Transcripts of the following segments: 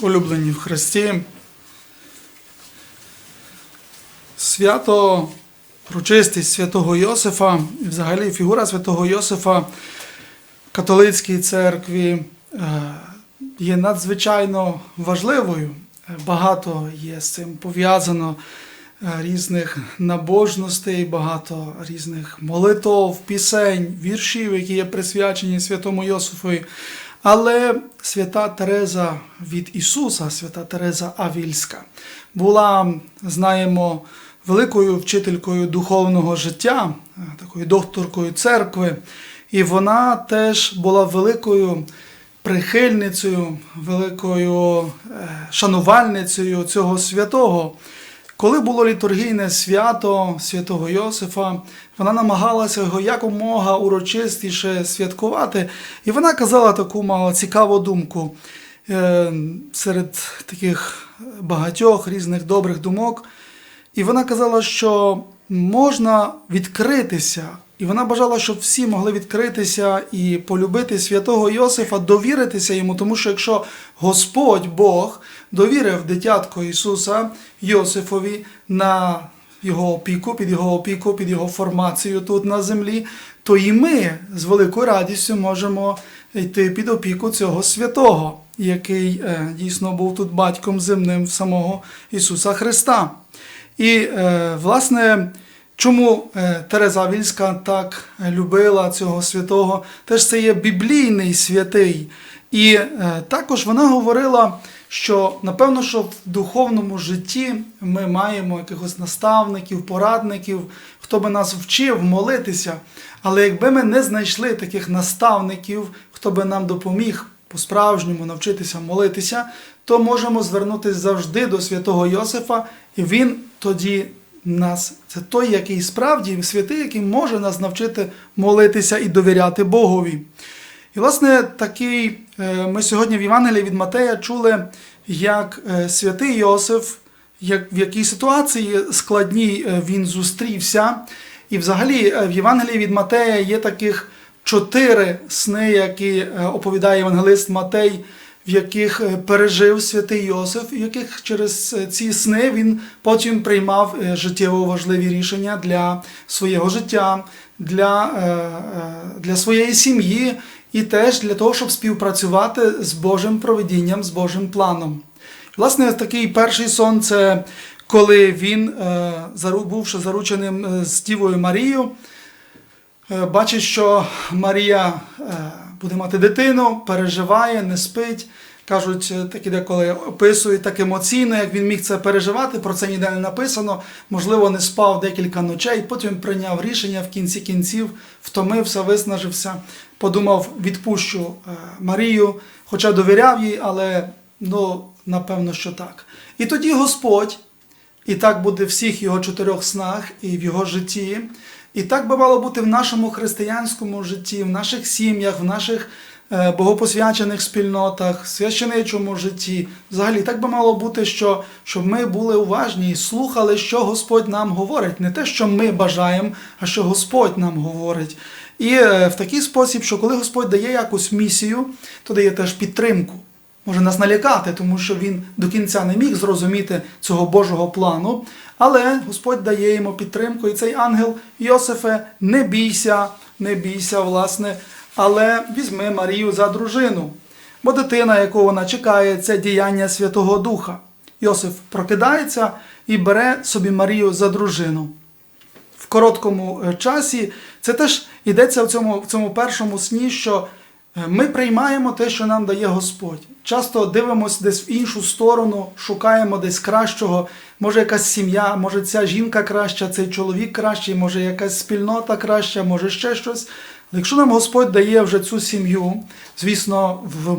улюблені в Христі. Свято, урочистість святого Йосифа, і взагалі фігура святого Йосифа в католицькій церкві е, є надзвичайно важливою. Е, Багато є з цим пов'язано е, різних набожностей, багато різних молитов, пісень, віршів, які є присвячені святому Йосифові. Але свята Тереза від Ісуса, свята Тереза Авільська, була, знаємо, великою вчителькою духовного життя, такою докторкою церкви. І вона теж була великою прихильницею, великою е, шанувальницею цього святого. Коли було літургійне свято святого Йосифа, вона намагалася його якомога урочистіше святкувати, і вона казала таку мало цікаву думку е, серед таких багатьох різних добрих думок. І вона казала, що можна відкритися, і вона бажала, щоб всі могли відкритися і полюбити святого Йосифа, довіритися йому, тому що якщо Господь Бог довірив дитятко Ісуса Йосифові на його опіку, під його опіку, під його формацію тут на землі, то і ми з великою радістю можемо йти під опіку цього святого, який е, дійсно був тут батьком земним самого Ісуса Христа. І, е, власне, чому е, Тереза Вільська так любила цього святого? Теж це є біблійний святий. І е, також вона говорила, що напевно, що в духовному житті ми маємо якихось наставників, порадників, хто би нас вчив молитися. Але якби ми не знайшли таких наставників, хто би нам допоміг по-справжньому навчитися молитися, то можемо звернутися завжди до святого Йосифа, і він тоді нас, це той, який справді святий, який може нас навчити молитися і довіряти Богові. І, власне, такий е, ми сьогодні в Євангелії від Матея чули, як е, святий Йосиф, як, в якій ситуації складній е, він зустрівся. І взагалі в Євангелії від Матея є таких чотири сни, які оповідає євангелист Матей, в яких е, пережив святий Йосиф, в яких через е, ці сни він потім приймав е, життєво важливі рішення для свого життя, для, для своєї сім'ї і теж для того, щоб співпрацювати з Божим проведінням, з Божим планом. Власне, такий перший сон це коли він, бувши зарученим з Дівою Марією, бачить, що Марія буде мати дитину, переживає, не спить. Кажуть, е, такі деколи описують так емоційно, як він міг це переживати. Про це ніде не написано. Можливо, не спав декілька ночей. Потім прийняв рішення в кінці кінців, втомився, виснажився, подумав, відпущу е, Марію, хоча довіряв їй, але ну, напевно, що так. І тоді Господь і так буде всіх його чотирьох снах і в його житті. І так би мало бути в нашому християнському житті, в наших сім'ях, в наших е, богопосвячених спільнотах, священичому житті. Взагалі, так би мало бути, що, щоб ми були уважні і слухали, що Господь нам говорить. Не те, що ми бажаємо, а що Господь нам говорить. І е, в такий спосіб, що коли Господь дає якусь місію, то дає теж підтримку може нас налякати, тому що він до кінця не міг зрозуміти цього Божого плану. Але Господь дає йому підтримку, і цей ангел Йосифе, не бійся, не бійся, власне, але візьми Марію за дружину. Бо дитина, яку вона чекає, це діяння Святого Духа. Йосиф прокидається і бере собі Марію за дружину в короткому е, часі. Це теж йдеться в цьому, в цьому першому сні, що е, ми приймаємо те, що нам дає Господь. Часто дивимося десь в іншу сторону, шукаємо десь кращого. Може, якась сім'я, може ця жінка краща, цей чоловік кращий, може якась спільнота краща, може ще щось. Але якщо нам Господь дає вже цю сім'ю, звісно, в,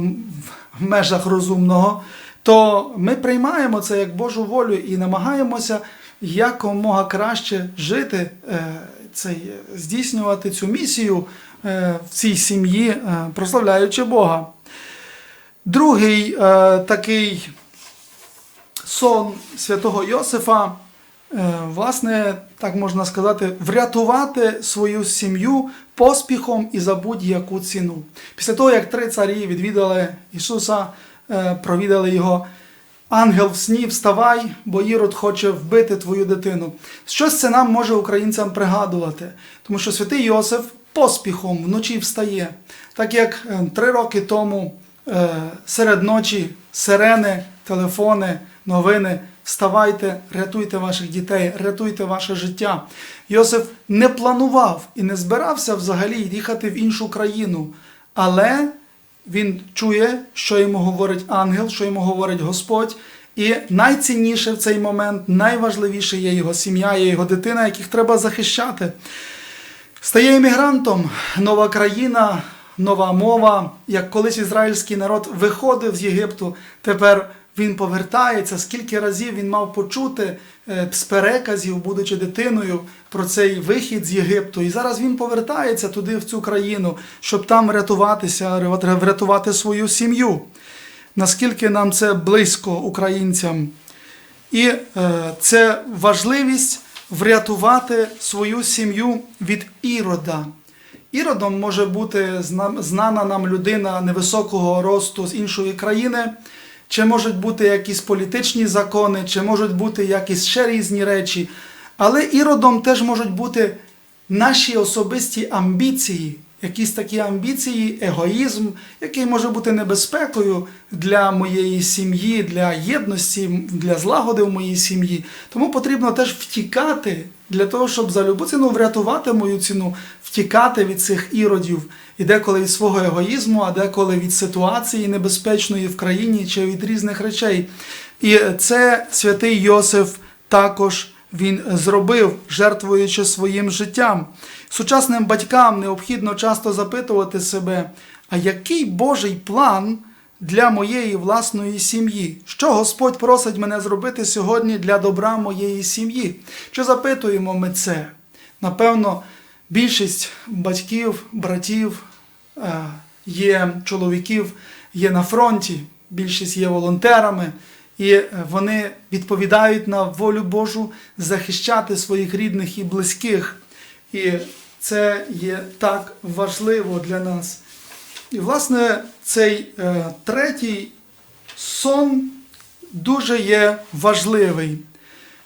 в межах розумного, то ми приймаємо це як Божу волю і намагаємося якомога краще жити, е, цей, здійснювати цю місію е, в цій сім'ї, е, прославляючи Бога. Другий е, такий сон святого Йосифа, е, власне, так можна сказати, врятувати свою сім'ю поспіхом і за будь-яку ціну. Після того, як три царі відвідали Ісуса е, провідали його. Ангел в сні, вставай, бо Ірод хоче вбити твою дитину. Щось це нам може українцям пригадувати, тому що святий Йосиф поспіхом вночі встає, так як е, три роки тому серед ночі сирени, телефони, новини. Вставайте, рятуйте ваших дітей, рятуйте ваше життя. Йосиф не планував і не збирався взагалі їхати в іншу країну, але він чує, що йому говорить ангел, що йому говорить Господь. І найцінніше в цей момент, найважливіше є його сім'я, є його дитина, яких треба захищати. Стає іммігрантом, нова країна, нова мова. Як колись ізраїльський народ виходив з Єгипту, тепер він повертається. Скільки разів він мав почути е, з переказів, будучи дитиною, про цей вихід з Єгипту. І зараз він повертається туди, в цю країну, щоб там рятуватися, врятувати свою сім'ю. Наскільки нам це близько українцям? І е, це важливість врятувати свою сім'ю від ірода. Іродом може бути знана нам людина невисокого росту з іншої країни, чи можуть бути якісь політичні закони, чи можуть бути якісь ще різні речі. Але іродом теж можуть бути наші особисті амбіції, якісь такі амбіції, егоїзм, який може бути небезпекою для моєї сім'ї, для єдності, для злагоди в моїй сім'ї. Тому потрібно теж втікати для того, щоб за любу ціну врятувати мою ціну, втікати від цих іродів. І деколи від свого егоїзму, а деколи від ситуації небезпечної в країні чи від різних речей. І це святий Йосиф також він зробив, жертвуючи своїм життям. Сучасним батькам необхідно часто запитувати себе, а який Божий план для моєї власної сім'ї? Що Господь просить мене зробити сьогодні для добра моєї сім'ї? Чи запитуємо ми це? Напевно, більшість батьків, братів, е, є чоловіків, є на фронті, більшість є волонтерами. І е, вони відповідають на волю Божу захищати своїх рідних і близьких. І це є так важливо для нас. І, власне, цей е, третій сон дуже є важливий.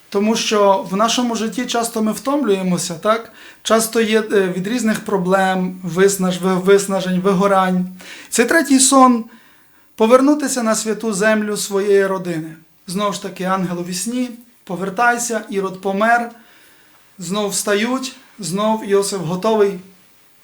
Тому що в нашому житті часто ми втомлюємося, так? Часто є е, від різних проблем, виснаж, виснажень, вигорань. Цей третій сон повернутися на святу землю своєї родини. Знову ж таки, ангел у вісні, повертайся, Ірод помер, знов встають, знов Йосиф готовий,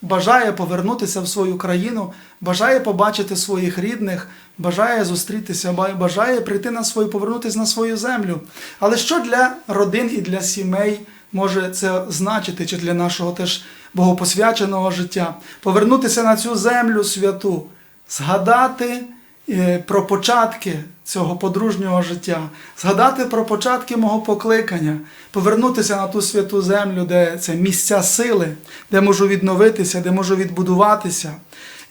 бажає повернутися в свою країну, бажає побачити своїх рідних, бажає зустрітися, бажає прийти на свою, повернутися на свою землю. Але що для родин і для сімей може це значити, чи для нашого теж богопосвяченого життя? Повернутися на цю землю святу, згадати про початки цього подружнього життя, згадати про початки мого покликання, повернутися на ту святу землю, де це місця сили, де можу відновитися, де можу відбудуватися.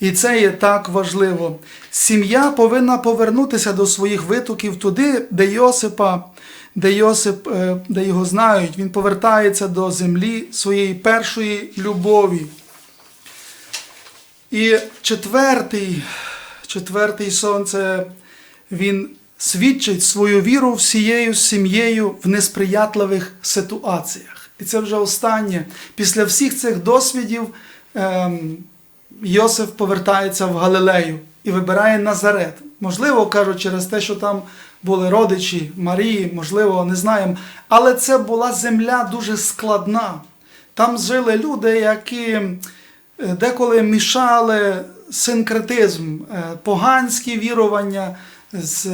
І це є так важливо. Сім'я повинна повернутися до своїх витоків туди, де Йосипа, де Йосип, е, де його знають, він повертається до землі своєї першої любові. І четвертий, четвертий сон це він свідчить свою віру всією сім'єю в несприятливих ситуаціях. І це вже останнє. Після всіх цих досвідів ем, Йосиф повертається в Галилею і вибирає Назарет. Можливо, кажуть, через те, що там були родичі Марії, можливо, не знаємо. Але це була земля дуже складна. Там жили люди, які е, деколи мішали синкретизм, е, поганські вірування з,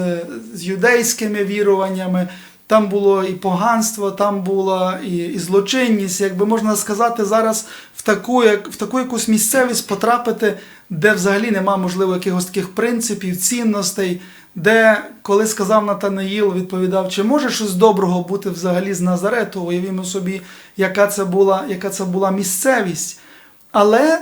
з юдейськими віруваннями. Там було і поганство, там була і, і злочинність. Якби можна сказати, зараз в таку, як, в таку якусь місцевість потрапити, де взагалі нема, можливо, якихось таких принципів, цінностей, де, коли сказав Натанаїл, відповідав, чи може щось доброго бути взагалі з Назарету, уявімо собі, яка це була, яка це була місцевість. Але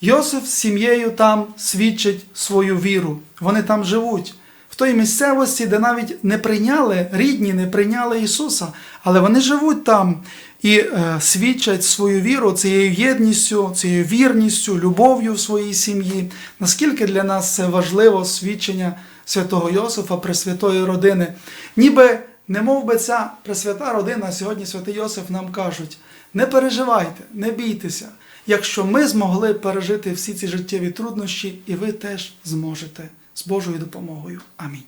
Йосиф з сім'єю там свідчить свою віру. Вони там живуть. В той місцевості, де навіть не прийняли, рідні не прийняли Ісуса, але вони живуть там і е, свідчать свою віру цією єдністю, цією вірністю, любов'ю в своїй сім'ї. Наскільки для нас це важливо свідчення святого Йосифа, Пресвятої родини. Ніби не мов би ця Пресвята родина, сьогодні святий Йосиф нам кажуть: не переживайте, не бійтеся. Якщо ми змогли пережити всі ці життєві труднощі, і ви теж зможете з Божою допомогою. Амінь.